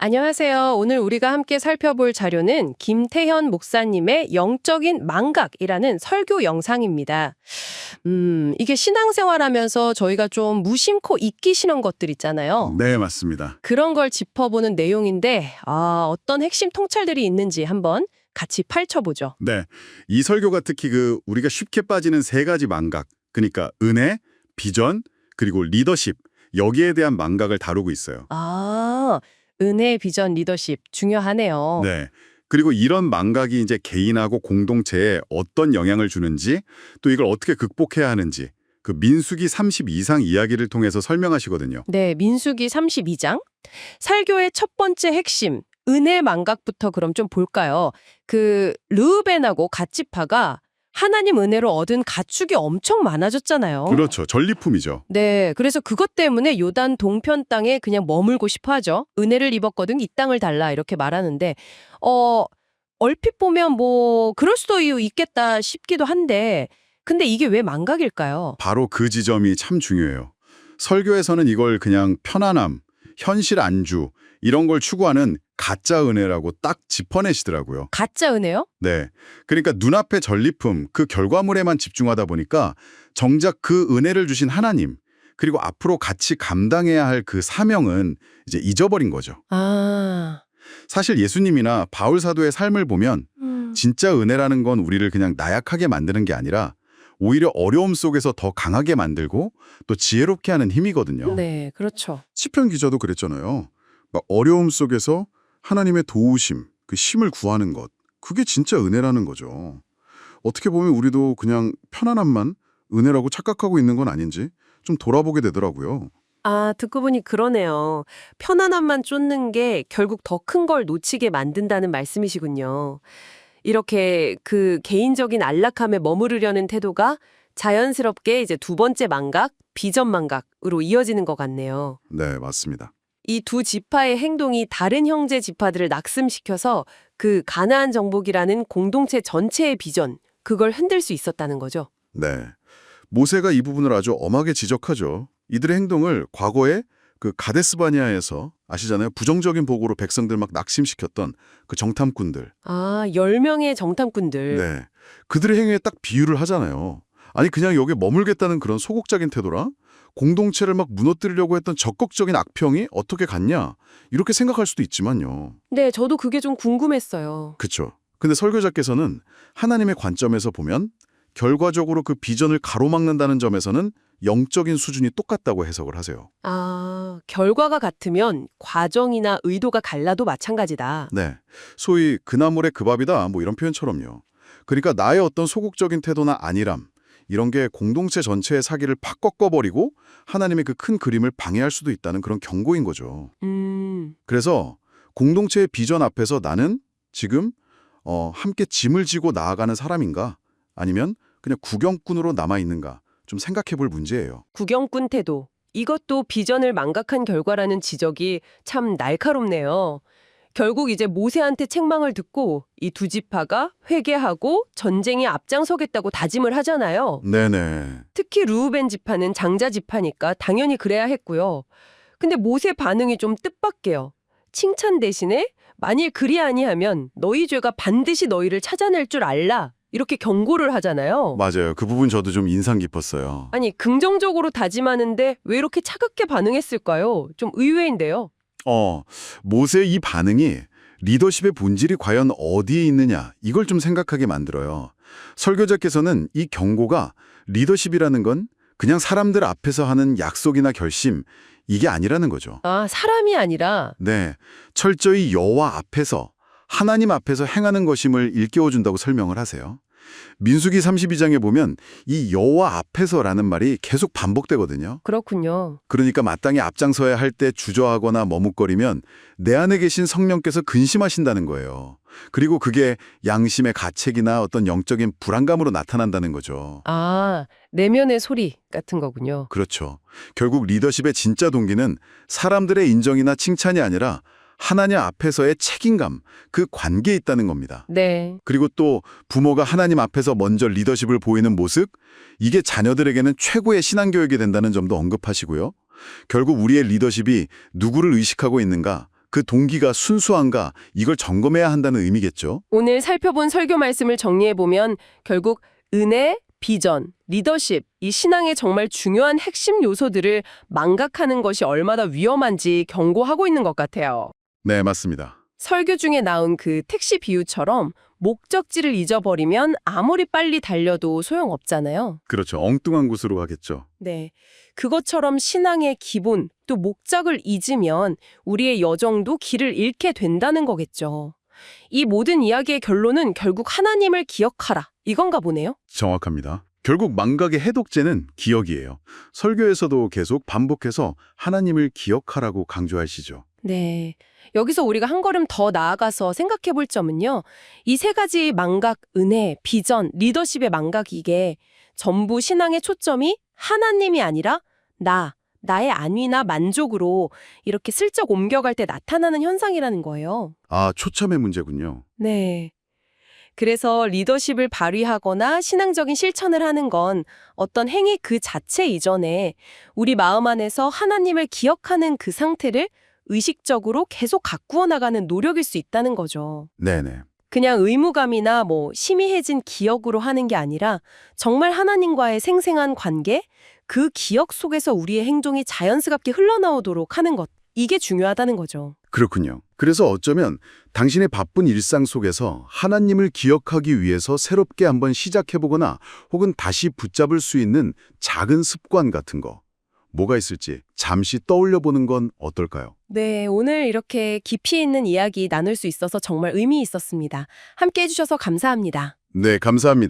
안녕하세요. 오늘 우리가 함께 살펴볼 자료는 김태현 목사님의 영적인 망각이라는 설교 영상입니다. 음, 이게 신앙생활 하면서 저희가 좀 무심코 잊기시는 것들 있잖아요. 네, 맞습니다. 그런 걸 짚어보는 내용인데, 아, 어떤 핵심 통찰들이 있는지 한번 같이 파헤쳐보죠. 네. 이 설교가 특히 그 우리가 쉽게 빠지는 세 가지 망각, 그러니까 은혜, 비전, 그리고 리더십, 여기에 대한 망각을 다루고 있어요. 아, 은혜, 비전, 리더십 중요하네요. 네. 그리고 이런 망각이 이제 개인하고 공동체에 어떤 영향을 주는지, 또 이걸 어떻게 극복해야 하는지, 그 민수기 30 이상 이야기를 통해서 설명하시거든요. 네, 민수기 32장. 설교의 첫 번째 핵심, 은혜 망각부터 그럼 좀 볼까요? 그 르우벤하고 갓지파가 하나님 은혜로 얻은 가축이 엄청 많아졌잖아요. 그렇죠. 전리품이죠. 네, 그래서 그것 때문에 요단 동편 땅에 그냥 머물고 싶어 하죠. 은혜를 입었거든 이 땅을 달라 이렇게 말하는데 어 얼핏 보면 뭐 그럴 수도 있겠다 싶기도 한데 근데 이게 왜 망각일까요? 바로 그 지점이 참 중요해요. 설교에서는 이걸 그냥 편안함, 현실 안주, 이런 걸 추구하는 가짜 은혜라고 딱 짚어내시더라고요. 가짜 은혜요? 네. 그러니까 눈앞의 전리품, 그 결과물에만 집중하다 보니까 정작 그 은혜를 주신 하나님, 그리고 앞으로 같이 감당해야 할 그 사명은 이제 잊어버린 거죠. 아. 사실 예수님이나 바울 사도의 삶을 보면 음. 진짜 은혜라는 건 우리를 그냥 나약하게 만드는 게 아니라 오히려 어려움 속에서 더 강하게 만들고 또 지혜롭게 하는 힘이거든요. 네, 그렇죠. 시편 기자도 그랬잖아요. 막 어려움 속에서 하나님의 도우심, 그 힘을 구하는 것, 그게 진짜 은혜라는 거죠. 어떻게 보면 우리도 그냥 편안함만 은혜라고 착각하고 있는 건 아닌지 좀 돌아보게 되더라고요. 아, 듣고 보니 그러네요. 편안함만 쫓는 게 결국 더 큰 걸 놓치게 만든다는 말씀이시군요. 이렇게 그 개인적인 안락함에 머무르려는 태도가 자연스럽게 이제 두 번째 망각, 비전 망각으로 이어지는 것 같네요. 네, 맞습니다. 이 두 지파의 행동이 다른 형제 지파들을 낙심시켜서 그 가나안 정복이라는 공동체 전체의 비전, 그걸 흔들 수 있었다는 거죠. 네. 모세가 이 부분을 아주 엄하게 지적하죠. 이들의 행동을 과거에 그 가데스바니아에서 아시잖아요. 부정적인 보고로 백성들 막 낙심시켰던 그 정탐꾼들. 아, 10명의 정탐꾼들. 네. 그들의 행위에 딱 비유를 하잖아요. 아니 그냥 여기에 머물겠다는 그런 소극적인 태도라 공동체를 막 무너뜨리려고 했던 적극적인 악평이 어떻게 갔냐 이렇게 생각할 수도 있지만요. 네, 저도 그게 좀 궁금했어요. 그쵸. 근데 설교자께서는 하나님의 관점에서 보면 결과적으로 그 비전을 가로막는다는 점에서는 영적인 수준이 똑같다고 해석을 하세요. 아, 결과가 같으면 과정이나 의도가 갈라도 마찬가지다. 네. 소위 그 나물의 그 밥이다 뭐 이런 표현처럼요. 그러니까 나의 어떤 소극적인 태도나 안일함 이런 게 공동체 전체의 사기를 팍 꺾어버리고 하나님의 그 큰 그림을 방해할 수도 있다는 그런 경고인 거죠. 음, 그래서 공동체의 비전 앞에서 나는 지금 어, 함께 짐을 지고 나아가는 사람인가 아니면 그냥 구경꾼으로 남아있는가 좀 생각해 볼 문제예요. 구경꾼 태도. 이것도 비전을 망각한 결과라는 지적이 참 날카롭네요. 결국 이제 모세한테 책망을 듣고 이 두 지파가 회개하고 전쟁에 앞장서겠다고 다짐을 하잖아요. 네네. 특히 루우벤 지파는 장자 지파니까 당연히 그래야 했고요. 근데 모세 반응이 좀 뜻밖해요. 칭찬 대신에 만일 그리 아니하면 너희 죄가 반드시 너희를 찾아낼 줄 알라. 이렇게 경고를 하잖아요. 맞아요. 그 부분 저도 좀 인상 깊었어요. 아니 긍정적으로 다짐하는데 왜 이렇게 차갑게 반응했을까요? 좀 의외인데요. 어, 모세의 이 반응이 리더십의 본질이 과연 어디에 있느냐 이걸 좀 생각하게 만들어요. 설교자께서는 이 경고가 리더십이라는 건 그냥 사람들 앞에서 하는 약속이나 결심 이게 아니라는 거죠. 아 사람이 아니라 네, 철저히 여호와 앞에서 하나님 앞에서 행하는 것임을 일깨워준다고 설명을 하세요. 민수기 32장에 보면 이 여호와 앞에서라는 말이 계속 반복되거든요. 그렇군요. 그러니까 마땅히 앞장서야 할 때 주저하거나 머뭇거리면 내 안에 계신 성령께서 근심하신다는 거예요. 그리고 그게 양심의 가책이나 어떤 영적인 불안감으로 나타난다는 거죠. 아 내면의 소리 같은 거군요. 그렇죠. 결국 리더십의 진짜 동기는 사람들의 인정이나 칭찬이 아니라 하나님 앞에서의 책임감, 그 관계에 있다는 겁니다. 네. 그리고 또 부모가 하나님 앞에서 먼저 리더십을 보이는 모습, 이게 자녀들에게는 최고의 신앙교육이 된다는 점도 언급하시고요. 결국 우리의 리더십이 누구를 의식하고 있는가, 그 동기가 순수한가 이걸 점검해야 한다는 의미겠죠. 오늘 살펴본 설교 말씀을 정리해보면 결국 은혜, 비전, 리더십, 이 신앙의 정말 중요한 핵심 요소들을 망각하는 것이 얼마나 위험한지 경고하고 있는 것 같아요. 네, 맞습니다. 설교 중에 나온 그 택시 비유처럼 목적지를 잊어버리면 아무리 빨리 달려도 소용없잖아요. 그렇죠. 엉뚱한 곳으로 가겠죠. 네. 그것처럼 신앙의 기본, 또 목적을 잊으면 우리의 여정도 길을 잃게 된다는 거겠죠. 이 모든 이야기의 결론은 결국 하나님을 기억하라. 이건가 보네요. 정확합니다. 결국 망각의 해독제는 기억이에요. 설교에서도 계속 반복해서 하나님을 기억하라고 강조하시죠. 네. 여기서 우리가 한 걸음 더 나아가서 생각해 볼 점은요. 이 세 가지 망각, 은혜, 비전, 리더십의 망각 이게 전부 신앙의 초점이 하나님이 아니라 나, 나의 안위나 만족으로 이렇게 슬쩍 옮겨갈 때 나타나는 현상이라는 거예요. 아, 초점의 문제군요. 네. 그래서 리더십을 발휘하거나 신앙적인 실천을 하는 건 어떤 행위 그 자체 이전에 우리 마음 안에서 하나님을 기억하는 그 상태를 의식적으로 계속 가꾸어 나가는 노력일 수 있다는 거죠. 네네. 그냥 의무감이나 뭐 희미해진 기억으로 하는 게 아니라 정말 하나님과의 생생한 관계, 그 기억 속에서 우리의 행동이 자연스럽게 흘러나오도록 하는 것. 이게 중요하다는 거죠. 그렇군요. 그래서 어쩌면 당신의 바쁜 일상 속에서 하나님을 기억하기 위해서 새롭게 한번 시작해보거나 혹은 다시 붙잡을 수 있는 작은 습관 같은 거 뭐가 있을지 잠시 떠올려 보는 건 어떨까요? 네, 오늘 이렇게 깊이 있는 이야기 나눌 수 있어서 정말 의미 있었습니다. 함께 해주셔서 감사합니다. 네, 감사합니다.